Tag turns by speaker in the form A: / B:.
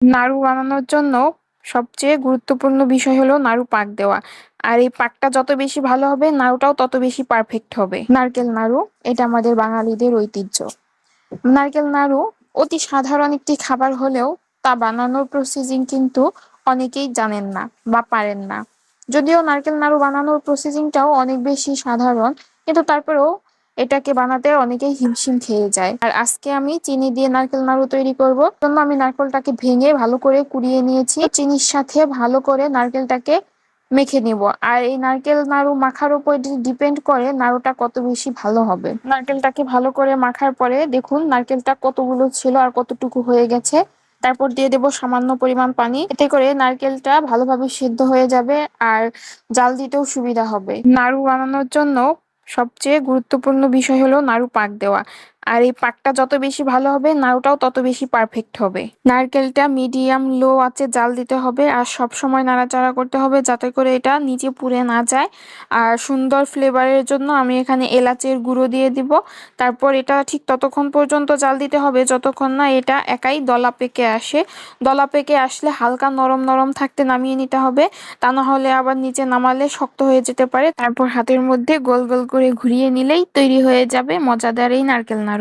A: নাড়ু বানানোর জন্য সবচেয়ে গুরুত্বপূর্ণ বিষয় হলো নাড়ু পাক দেওয়া। আর এই পাকটা যত বেশি ভালো হবে, নাড়ুটাও তত বেশি পারফেক্ট হবে। নারকেল নাড়ু, এটা আমাদের বাঙালিদের ঐতিহ্য। নারকেল নাড়ু অতি সাধারণ একটি খাবার হলেও তা বানানোর প্রসেসিং কিন্তু অনেকেই জানেন না বা পারেন না। যদিও নারকেল নাড়ু বানানোর প্রসেসিংটাও অনেক বেশি সাধারণ, কিন্তু তারপরেও এটাকে বানাতে অনেকেই হিমশিম খেয়ে যায়। আর আজকে আমি চিনি দিয়ে নারকেল নাড়ু তৈরি করব। জন্য আমি নারকেলটাকে ভেঙে ভালো করে কুড়িয়ে নিয়েছি। চিনির সাথে ভালো করে নারকেলটাকে মেখে নিব। আর এই নারকেল নাড়ু মাখার উপর ডিপেন্ড করে নাড়ুটা কত বেশি ভালো হবে। নারকেলটাকে ভালো করে মাখার পরে দেখুন নারকেলটা কতগুলো ছিল আর কতটুকু হয়ে গেছে। তারপর দিয়ে দেব সামান্য পরিমাণ পানি। এতে করে নারকেলটা ভালোভাবে সিদ্ধ হয়ে যাবে আর জাল দিতেও সুবিধা হবে। নাড়ু বানানোর জন্য সবচেয়ে গুরুত্বপূর্ণ বিষয় হলো নাড়ু পাক দেওয়া। আর এই পাকটা যত বেশি ভালো হবে, নাড়ুটাও তত বেশি পারফেক্ট হবে। নারকেলটা মিডিয়াম লো আছে, জাল দিতে হবে আর সব সময় নাড়াচাড়া করতে হবে যাতে করে এটা নিচে পুড়ে না যায়। আর সুন্দর ফ্লেভারের জন্য আমি এখানে এলাচের গুঁড়ো দিয়ে দিব। তারপর এটা ঠিক ততক্ষণ পর্যন্ত জাল দিতে হবে, যতক্ষণ না এটা একাই দলা পেকে আসে। দলা পেকে আসলে হালকা নরম নরম থাকতে নামিয়ে নিতে হবে, তা না হলে আবার নিচে নামালে শক্ত হয়ে যেতে পারে। তারপর হাতের মধ্যে গোল গোল করে ঘুরিয়ে নিলেই তৈরি হয়ে যাবে মজাদার এই নারকেল নাড়ু।